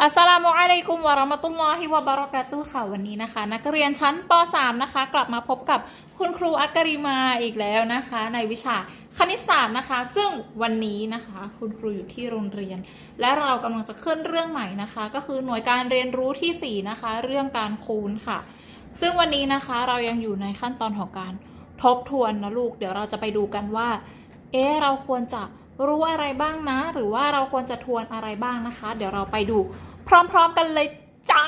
อัสสลามุอะลัยกุมวะเราะมะตุลลอฮิวะบะเราะกาตุค่ะวันนี้นะคะ นักเรียนชั้นป .3 นะคะ กลับมาพบกับคุณครูอักกริมาอีกแล้วนะคะ ในวิชาคณิตศาสตร์นะคะ ซึ่งวันนี้นะคะ คุณครูอยู่ที่โรงเรียน และเรากำลังจะขึ้นเรื่องใหม่นะคะ ก็คือหน่วยการเรียนรู้ที่ 4 นะคะ เรื่องการคูณค่ะ ซึ่งวันนี้นะคะเรายังอยู่ในขั้นตอนของการทบทวนนะลูก เดี๋ยวเราจะไปดูกันว่า เอ๊เราควรจะ รู้อะไรบ้างนะ หรือว่าเราควรจะทวนอะไรบ้างนะคะ เดี๋ยวเราไปดูพร้อมๆกันเลยจ้า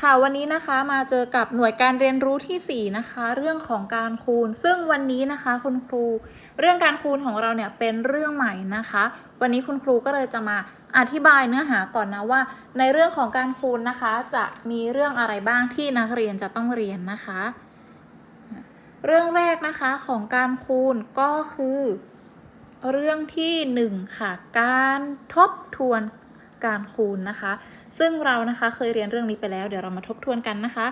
ค่ะวันนี้นะคะมาเจอกับหน่วยการเรียนรู้ทีสี่ 4 นะคะ เรื่องของการคูณ ซึ่งวันนี้นะคะคุณครู เรื่องการคูณของเราเนี่ยเป็นเรื่องใหม่นะคะ วันนี้คุณครูก็เลยจะมาอธิบายเนื้อหาก่อนนะว่า ในเรื่องของการคูณนะคะ จะมีเรื่องอะไรบ้างที่นักเรียนจะต้องเรียนนะคะ เรื่องแรกนะคะของการคูณก็คือ เรื่องที่หนึ่งค่ะ การทบทวนการคูณนะคะ ซึ่งเรานะคะเคยเรียนเรื่องนี้ไปแล้ว เดี๋ยวเรามาทบทวนกันนะคะ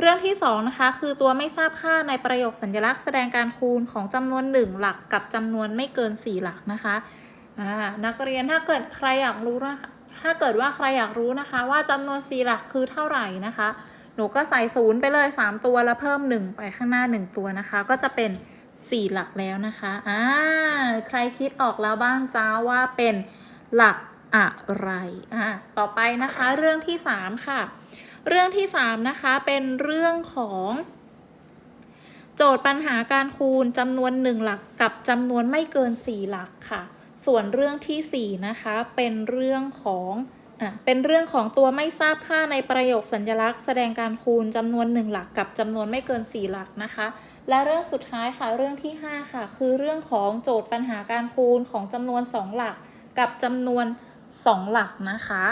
เรื่องที่สองนะคะคือตัวไม่ทราบค่าในประโยคสัญลักษณ์แสดงการคูณของจำนวนหนึ่งหลักกับจำนวนไม่เกินสี่หลักนะคะนักเรียนถ้าเกิดใครอยากรู้นะคะถ้าเกิดว่าใครอยากรู้นะคะ ว่าจำนวนสี่หลักคือเท่าไหร่นะคะ หนูก็ใส่ศูนย์ไปเลย 3 ตัวแล้วเพิ่ม 1 ไปข้างหน้า 1 ตัวนะคะ ก็จะเป็น 4 หลักแล้วนะคะอ่าใครคิดออกแล้วบ้างจ้าว่าเป็นหลักอะไรอ่าต่อไปนะคะเรื่องที่ 3 ค่ะ เรื่องที่ 3 นะคะเป็นเรื่องของโจทย์ปัญหาการคูณจำนวน 1 หลักกับจำนวนไม่เกิน 4 หลักค่ะ ส่วนเรื่องทีสี่4 นะคะเป็นเรื่องของ อะเป็นเรื่องของตัวไม่ทราบค่าในประโยคสัญลักษณ์ แสดงการคูณจำนวน 1 หลักกับจำนวนไม่เกิน 4 หลักนะคะ และเรื่องสุดท้ายค่ะเรื่องที่ 5 ค่ะ คือเรื่องของโจทย์ปัญหาการคูณของจำนวน 2 หลัก กับจำนวน 2 หลักนะคะ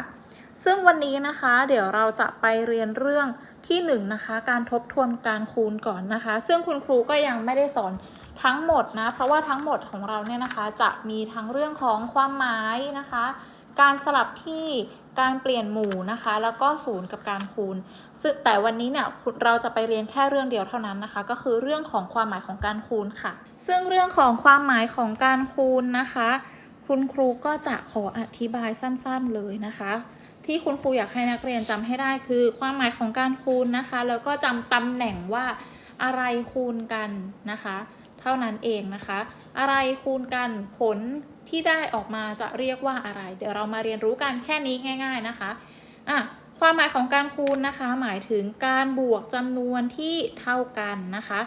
ซึ่งวันนี้นะคะเดี๋ยวเราจะไปเรียนเรื่องที่1นงนะคะการทบทวนการคูณก่อนนะคะ ซึ่งคุณครูก็ยังไม่ได้สอนทั้งหมดนะ เพราะว่าทั้งหมดของเราเนี่ยนะคะจะมีทั้งเรื่องของความหมายนะคะ การสลับที่ การเปลี่ยนหมู่นะคะ แล้วก็ศูนย์กับการคูณ ซึ่งแต่วันนี้เนี่ยเราจะไปเรียนแค่เรื่องเดียวเท่านั้นนะคะ ก็คือเรื่องของความหมายของการคูณค่ะ ซึ่งเรื่องของความหมายของการคูณนะคะ คุณครูก็จะขออธิบายสั้นๆเลยนะคะ ที่คุณครูอยากให้นักเรียนจำให้ได้คือ ความหมายของการคูณนะคะ แล้วก็จำตำแหน่งว่าอะไรคูณกันนะคะ เท่านั้นเองนะคะ อะไรคูณกันผลที่ได้ออกมาจะเรียกว่าอะไร เดี๋ยวเรามาเรียนรู้กันแค่นี้ง่าย ๆนะคะอะความหมายของการคูณนะคะ หมายถึงการบวกจำนวนที่เท่ากันนะคะ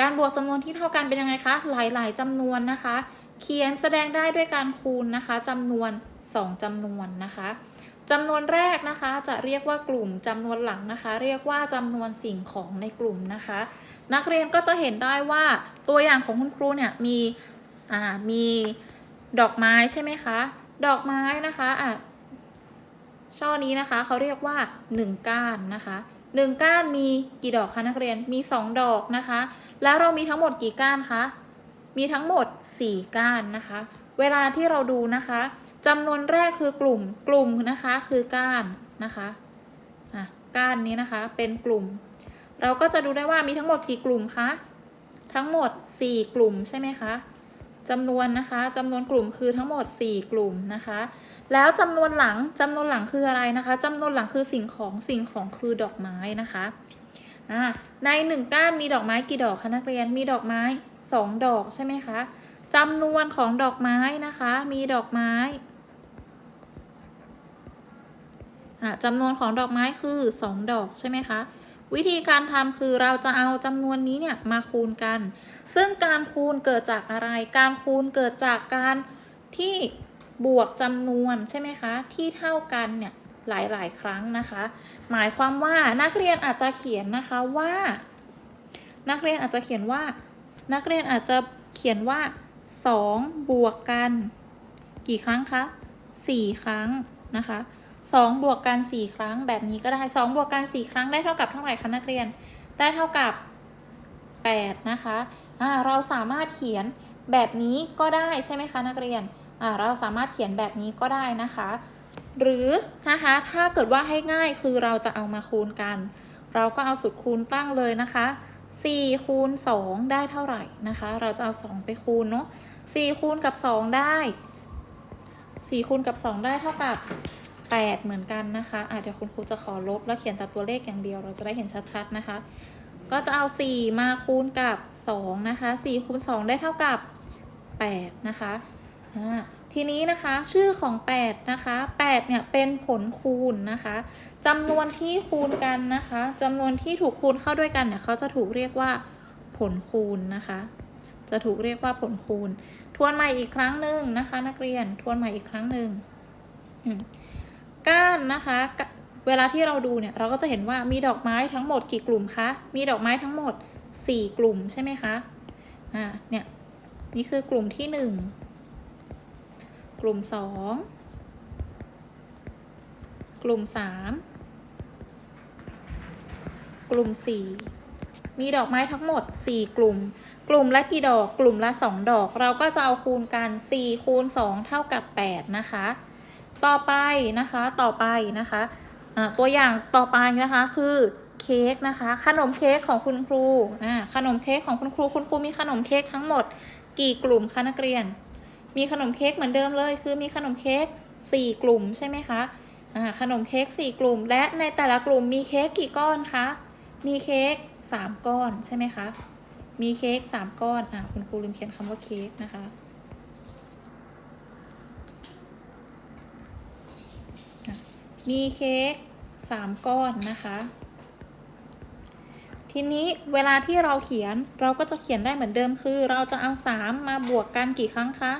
การบวกจำนวนที่เท่ากันเป็นยังไงคะ หลายๆจำนวนนะคะ เขียนแสดงได้ด้วยการคูณนะคะจำนวน 2จำนวนนะคะจำนวนแรกนะคะจะเรียกว่ากลุ่มจำนวนหลังนะคะ เรียกว่าจำนวนสิ่งของในกลุ่มนะคะ นักเรียนก็จะเห็นได้ว่าตัวอย่างของคุณครูเนี่ยมีมี ดอกไม้ใช่ไหมคะ ดอกไม้นะคะอะช่อนี้นะคะเขาเรียกว่า 1 ก้านนะคะหนึ่งก้านมีกี่ดอกคะนักเรียนมี 2 ดอกนะคะ แล้วเรามีทั้งหมดกี่ก้านคะมีทั้งหมด 4 ก้านนะคะ เวลาที่เราดูนะคะจำนวนแรกคือกลุ่มกลุ่มนะคะคือก้านนะคะอะก้านนี้นะคะเป็นกลุ่ม เราก็จะดูได้ว่ามีทั้งหมดกี่กลุ่มคะทั้งหมด 4 กลุ่มใช่ไหมคะ จำนวนนะคะจำนวนกลุ่มคือทั้งหมด 4 กลุ่มนะคะ แล้วจำนวนหลังจำนวนหลังคืออะไรนะคะจำนวนหลังคือสิ่งของสิ่งของคือดอกไม้นะคะอ่าในหนึ่งก้านมีดอกไม้กี่ดอกคะนักเรียนมีดอกไม้ 2 ดอกใช่ไหมคะจำนวนของดอกไม้นะคะ มีดอกไม้อ่าจำนวนของดอกไม้คือ 2 ดอกใช่ไหมคะ วิธีการทำคือเราจะเอาจำนวนนี้เนี่ยมาคูณกัน ซึ่งการคูณเกิดจากอะไร การคูณเกิดจากการที่บวกจำนวนใช่ไหมคะ ที่เท่ากันเนี่ยหลายๆ ครั้งนะคะ หมายความว่านักเรียนอาจจะเขียนนะคะว่า นักเรียนอาจจะเขียนว่า นักเรียนอาจจะเขียนว่า 2 บวกกัน กี่ครั้งคะ4ครั้งนะคะ 2 บวกกัน 4 ครั้งแบบนี้ก็ได้ 2 บวกกัน 4 ครั้งได้เท่ากับเท่าไหร่คะนักเรียน ได้เท่ากับ 8 นะคะอ่าเราสามารถเขียนแบบนี้ก็ได้ใช่ไหมคะนักเรียนอ่าเราสามารถเขียนแบบนี้ก็ได้นะคะ หรือนะคะถ้าเกิดว่าให้ง่ายคือเราจะเอามาคูณกัน เราก็เอาสูตรคูณตั้งเลยนะคะ4คูณ2ได้เท่าไหร่นะคะ เราจะเอา 2 ไปคูณเนาะ4คูณกับ 2 ได้สี่คูณกับสองได้เท่ากับ แปดเหมือนกันนะคะอะเดี๋ยวคุณครูจะขอลบแล้วเขียนแต่ตัวเลขอย่างเดียว เราจะได้เห็นชัดๆนะคะ ก็จะเอาสี่มาคูณกับสองนะคะสี่คูณสองได้เท่ากับแปดนะคะทีนี้นะคะชื่อของแปดนะคะแปดเนี่ยเป็นผลคูณนะคะจำนวนที่คูณกันนะคะจำนวนที่ถูกคูณเข้าด้วยกันเนี่ยเขาจะถูกเรียกว่าผลคูณนะคะ จะถูกเรียกว่าผลคูณ ทวนใหม่อีกครั้งหนึ่งนะคะ นักเรียนทวนใหม่อีกครั้งหนึ่ง ก้านนะคะ เวลาที่เราดูเนี่ยเราก็จะเห็นว่ามีดอกไม้ทั้งหมดกี่กลุ่มคะ มีดอกไม้ทั้งหมด 4 กลุ่มใช่ไหมคะ อ่า เนี่ย นี่คือกลุ่มที่ 1 กลุ่ม 2 กลุ่ม 3 กลุ่ม 4 มีดอกไม้ทั้งหมด 4 กลุ่ม กลุ่มละกี่ดอก กลุ่มละ 2 ดอก เราก็จะเอาคูณกัน 4 คูณ 2 เท่ากับ 8 นะคะ ต่อไปนะคะต่อไปนะคะตัวอย่างต่อไปนะคะคือเค้กนะคะขนมเค้กของคุณครูขนมเค้กของคุณครูคุณครูมีขนมเค้กทั้งหมด กี่กลุ่มคะนักเรียน มีขนมเค้กเหมือนเดิมเลย คือมีขนมเค้ก4 กลุ่มใช่ไหมคะขนมเค้ก4 กลุ่ม และในแต่ละกลุ่มมีเค้กกี่ก้อนคะมีเค้ก3ก้อนใช่ไหมคะมีเค้ก3ก้อนอ่าคุณครูลืมเขียนคำว่าเค้กนะคะ มีเค้กสามก้อนนะคะ ทีนี้เวลาที่เราเขียนเราก็จะเขียนได้เหมือนเดิมคือ เราจะเอาสามมาบวกกันกี่ครั้งคะ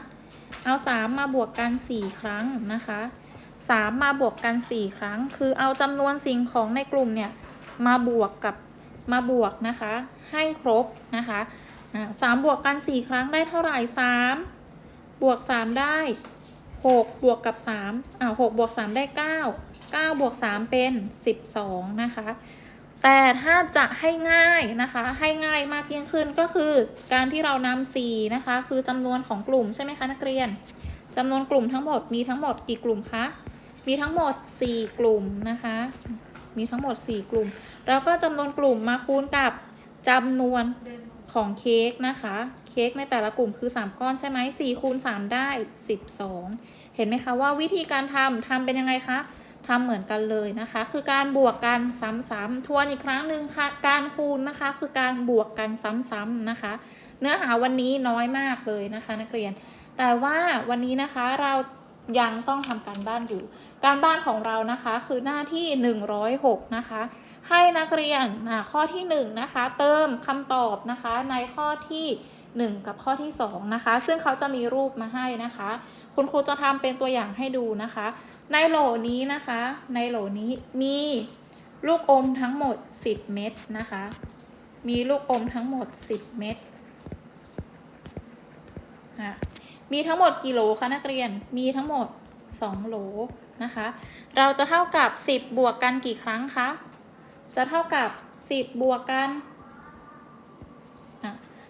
เอาสามมาบวกกันสี่ครั้งนะคะสามมาบวกกันสี่ครั้ง คือเอาจำนวนสิ่งของในกลุ่มเนี่ยมาบวกกับมาบวกนะคะ ให้ครบนะคะสามบวกกันสี่ครั้งได้เท่าไหร่สามบวกสามได้หกบวกกับสามอ่าหกบวกสามได้เก้า 9บวก3เป็น 12 นะคะ แต่ถ้าจะให้ง่ายนะคะ ให้ง่ายมากยิ่งขึ้นก็คือการที่เรานำ4นะคะ คือจำนวนของกลุ่มใช่ไหมคะนักเรียนจำนวนกลุ่มทั้งหมดมีทั้งหมดกี่กลุ่มคะ มีทั้งหมด 4 กลุ่มนะคะ มีทั้งหมด 4 กลุ่ม แล้วก็จำนวนกลุ่มมาคูณกับจำนวนของเค้กนะคะ เค้กในแต่ละกลุ่มคือ 3 ก้อนใช่ไหม4คูณ3ได้ 12 เห็นไหมคะว่าวิธีการทำทำเป็นยังไงคะ ทำเหมือนกันเลยนะคะ คือการบวกกันซ้ำๆทวนอีกครั้งหนึ่งค่ะการคูณนะคะ คือการบวกกันซ้ำๆนะคะ เนื้อหาวันนี้น้อยมากเลยนะคะ นักเรียน แต่ว่าวันนี้นะคะเรายังต้องทำการบ้านอยู่ การบ้านของเรานะคะคือหน้าที่ 106 นะคะ ให้นักเรียนอ่าข้อที่1นะคะ เติมคำตอบนะคะในข้อที่ 1 กับข้อที่2นะคะ ซึ่งเขาจะมีรูปมาให้นะคะ คุณครูจะทำเป็นตัวอย่างให้ดูนะคะ ในโหลนี้นะคะ ในโหลนี้มีลูกอมทั้งหมด 10 เม็ดนะคะ มีลูกอมทั้งหมด 10 เม็ดอะมีทั้งหมดกี่โหลคะนักเรียน มีทั้งหมด 2 โหลนะคะ เราจะเท่ากับ 10 บวกกันกี่ครั้งคะ จะเท่ากับ 10 บวกกัน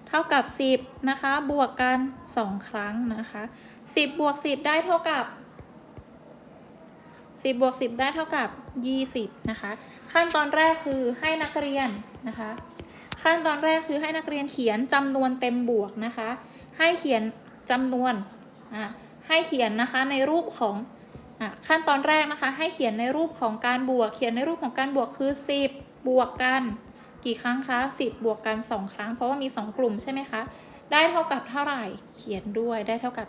เท่ากับ 10 นะคะ บวกกัน 2 ครั้งนะคะ 10 บวก 10 ได้เท่ากับ 10บวก10 ได้เท่ากับ 20 นะคะ ขั้นตอนแรกคือให้นักเรียนนะคะ ขั้นตอนแรกคือให้นักเรียนเขียนจำนวนเต็มบวกนะคะ ให้เขียนจำนวนอะให้เขียนนะคะในรูปของอะขั้นตอนแรกนะคะ ให้เขียนในรูปของการบวก เขียนในรูปของการบวกคือ 10 บวกกัน กี่ครั้งคะ10 บวกกัน 2 ครั้ง เพราะว่ามี 2 กลุ่มใช่ไหมคะ ได้เท่ากับเท่าไหร่ เขียนด้วยได้เท่ากับ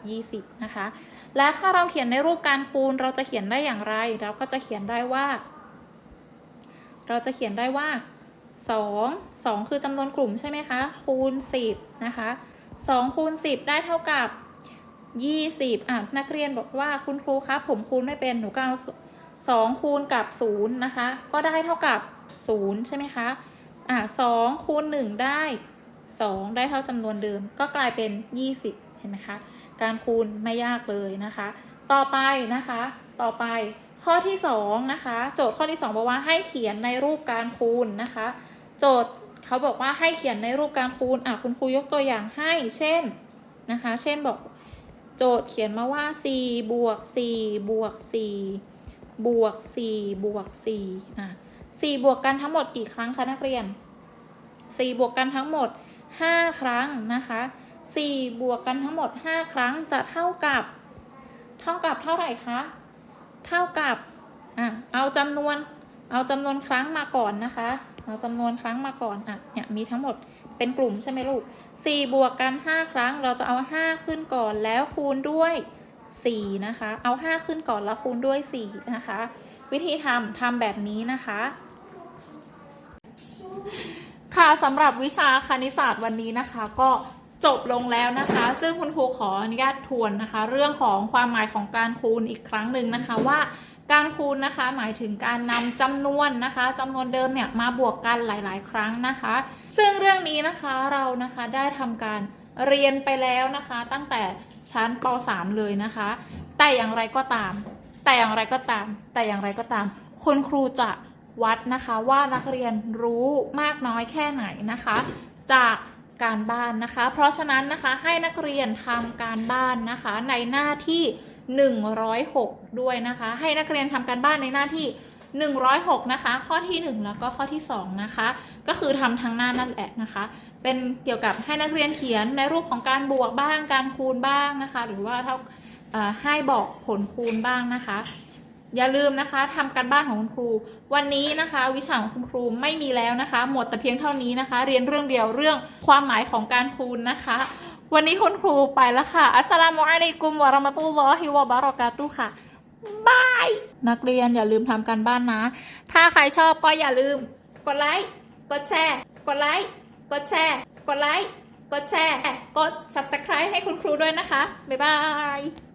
20 นะคะ และถ้าเราเขียนในรูปการคูณ เราจะเขียนได้อย่างไร เราก็จะเขียนได้ว่า เราจะเขียนได้ว่า 2 2 คือจำนวนกลุ่มใช่ไหมคะ คูณ 10 นะคะ2คูณ10 ได้เท่ากับ 20อะนักเรียนบอกว่าคุณครูครับ ผมคูณไม่เป็นหนูก็เอา2คูณกับ0นะคะ ก็ได้เท่ากับ 0 ใช่ไหมคะอะ2คูณ1ได้ 2 ได้เท่าจำนวนเดิม ก็กลายเป็น 20 เห็นไหมคะ การคูณไม่ยากเลยนะคะ ต่อไปนะคะ ต่อไปข้อที่2นะคะโจทย์ข้อที่2บอกว่าให้เขียนในรูปการคูณนะคะ โจทย์เขาบอกว่าให้เขียนในรูปการคูณอะคุณครูยกตัวอย่างให้เช่นนะคะ เช่นบอกโจทย์เขียนมาว่า 4 บวก 4 บวก 4 บวก 4 บวก 4 อะ 4 บวกกันทั้งหมดกี่ครั้งคะนักเรียน 4 บวกกันทั้งหมด 5 ครั้งนะคะ 4 บวกกันทั้งหมด 5 ครั้งจะเท่ากับ เท่ากับเท่าไหร่คะ เท่ากับอะเอาจำนวน เอาจำนวนครั้งมาก่อนนะคะ เอาจำนวนครั้งมาก่อนอะเนี่ยมีทั้งหมดเป็นกลุ่มใช่ไหมลูกสี่บวกกันห้าครั้งเราจะเอาห้าขึ้นก่อนแล้วคูณด้วยสี่นะคะ เอาห้าขึ้นก่อนแล้วคูณด้วยสี่นะคะ วิธีทำทำแบบนี้นะคะค่ะสำหรับวิชาคณิตศาสตร์วันนี้นะคะ ก็ จบลงแล้วนะคะ ซึ่งคุณครูขออนุญาตทวนนะคะ เรื่องของความหมายของการคูณอีกครั้งหนึ่งนะคะว่าการคูณนะคะหมายถึงการนำจำนวนนะคะจำนวนเดิมเนี่ยมาบวกกันหลาย ๆ ครั้งนะคะ ซึ่งเรื่องนี้นะคะเรานะคะได้ทำการเรียนไปแล้วนะคะ ตั้งแต่ชั้นป .3 เลยนะคะ แต่อย่างไรก็ตาม แต่อย่างไรก็ตาม แต่อย่างไรก็ตาม คุณครูจะวัดนะคะว่านักเรียนรู้มากน้อยแค่ไหนนะคะ จาก การบ้านนะคะ เพราะฉะนั้นนะคะให้นักเรียนทำการบ้านนะคะในหน้าที่ 106 ด้วยนะคะ ให้นักเรียนทำการบ้านในหน้าที่ 106 นะคะ ข้อที่ 1 แล้วก็ข้อที่ 2 นะคะ ก็คือทำทั้งหน้านั่นแหละนะคะ เป็นเกี่ยวกับให้นักเรียนเขียนในรูปของการบวกบ้าง การคูณบ้างนะคะ หรือว่าเท่าให้บอกผลคูณบ้างนะคะ อย่าลืมนะคะทำการบ้านของคุณครู วันนี้นะคะ วิชาของคุณครูไม่มีแล้วนะคะ หมดแต่เพียงเท่านี้นะคะ เรียนเรื่องเดียวเรื่องความหมายของการคูณนะคะ วันนี้คุณครูไปแล้วค่ะ อัสสลามุอะลัยกุมวะราะมะตุลลอฮิวะบะเราะกาตุค่ะบายนักเรียนอย่าลืมทำการบ้านนะ ถ้าใครชอบก็อย่าลืม กดไลค์กดแชร์กดไลค์กดแชร์กดไลค์กดแชร์กด subscribe ให้คุณครูด้วยนะคะบ๊ายบาย